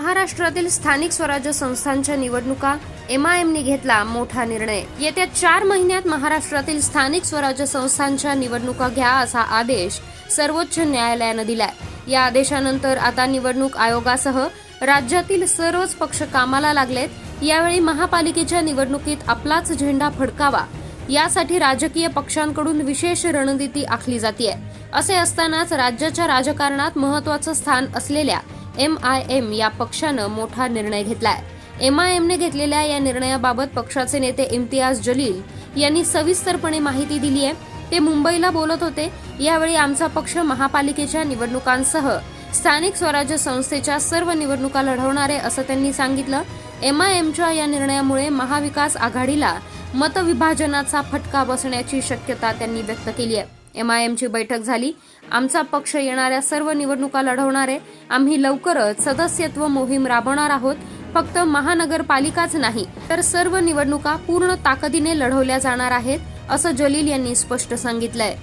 महाराष्ट्रातील स्थानिक स्वराज्य संस्थांच्या निवडणुका एम आय एमने घेतला मोठा निर्णय. येत्या चार महिन्यात महाराष्ट्रातील स्थानिक स्वराज्य संस्थांच्या निवडणुका घ्या असा आदेश सर्वोच्च न्यायालयानं दिलाय. या आदेशानंतर आता निवडणूक आयोगासह राज्यातील सर्वच पक्ष कामाला लागलेत. यावेळी महापालिकेच्या निवडणुकीत आपलाच झेंडा फडकावा. यासाठी राजकीय पक्षांकडून विशेष रणनीती आखली जाते असे असतानाच राज्याच्या राजकारणात महत्वाचं स्थान असलेल्या एम आय एम या पक्षानं मोठा निर्णय घेतलाय. एम आय एमने घेतलेल्या या निर्णयाबाबत पक्षाचे नेते इम्तियाज जलील यांनी सविस्तरपणे माहिती दिली आहे ते मुंबईला बोलत होते. यावेळी आमचा पक्ष महापालिकेच्या निवडणुकांसह स्थानिक स्वराज्य संस्थेच्या सर्व निवडणुका लढवणार आहे असं त्यांनी सांगितलं. एम आय एमच्या या निर्णयामुळे महाविकास आघाडीला मतविभाजनाचा फटका बसण्याची शक्यता त्यांनी व्यक्त केली आहे एम आय एमची बैठक झाली. आमचा पक्ष येणाऱ्या सर्व निवडणुका लढवणार आहे. आम्ही लवकरच सदस्यत्व मोहीम राबवणार आहोत. फक्त महानगरपालिकाच नाही तर सर्व निवडणुका पूर्ण ताकदीने लढवल्या जाणार आहेत असं जलील यांनी स्पष्ट सांगितलंय.